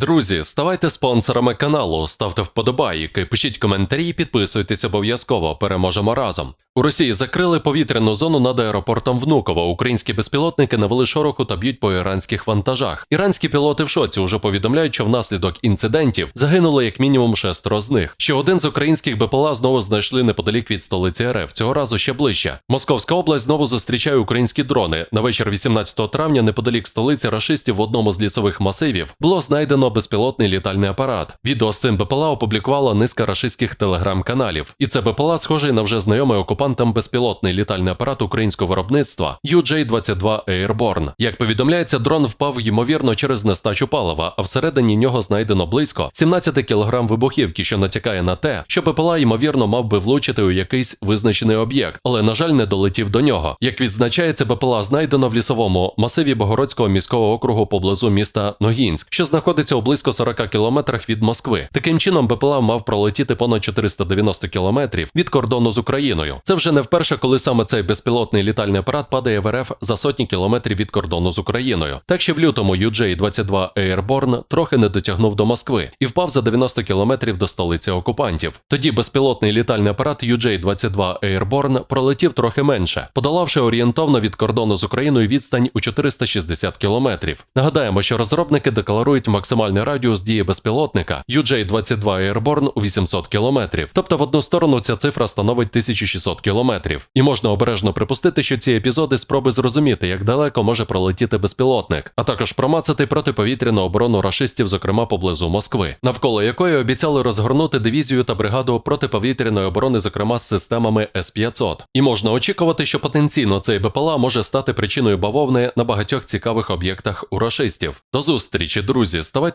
Друзі, ставайте спонсорами каналу, ставте вподобайки, пишіть коментарі, підписуйтесь обов'язково. Переможемо разом. У Росії закрили повітряну зону над аеропортом Внуково. Українські безпілотники навели шороху та б'ють по іранських вантажах. Іранські пілоти в шоці уже повідомляють, що внаслідок інцидентів загинуло як мінімум шестеро з них. Ще один з українських БПЛА знову знайшли неподалік від столиці РФ. Цього разу ще ближче. Московська область знову зустрічає українські дрони. На вечір 18 травня, неподалік столиці рашистів в одному з лісових масивів було знайдено безпілотний літальний апарат. Відео з цим БПЛА опублікувала низка рашистських телеграм-каналів. І це БПЛА схожий на вже знайомий окупантам безпілотний літальний апарат українського виробництва UJ-22 Airborne. Як повідомляється, дрон впав ймовірно через нестачу палива, а всередині нього знайдено близько 17 кг вибухівки, що натякає на те, що БПЛА ймовірно мав би влучити у якийсь визначений об'єкт, але на жаль не долетів до нього. Як відзначається, БПЛА знайдено в лісовому масиві Богородського міського округу поблизу міста Ногінськ, що знаходиться у близько 40 кілометрах від Москви. Таким чином, БПЛА мав пролетіти понад 490 кілометрів від кордону з Україною. Це вже не вперше, коли саме цей безпілотний літальний апарат падає в РФ за сотні кілометрів від кордону з Україною. Так що в лютому UJ-22 Airborne трохи не дотягнув до Москви і впав за 90 кілометрів до столиці окупантів. Тоді безпілотний літальний апарат UJ-22 Airborne пролетів трохи менше, подолавши орієнтовно від кордону з Україною відстань у 460 кілометрів. Нагадаємо, що розробники декларують максимальний радіус дії безпілотника UJ-22 Airborne у 800 кілометрів. Тобто в одну сторону ця цифра становить 1600 кілометрів. І можна обережно припустити, що ці епізоди спроби зрозуміти, як далеко може пролетіти безпілотник, а також промацати протиповітряну оборону рашистів, зокрема поблизу Москви, навколо якої обіцяли розгорнути дивізію та бригаду протиповітряної оборони, зокрема з системами С-500. І можна очікувати, що потенційно цей БПЛА може стати причиною бавовни на багатьох цікавих об'єктах у рашистів. До зустрічі, друзі!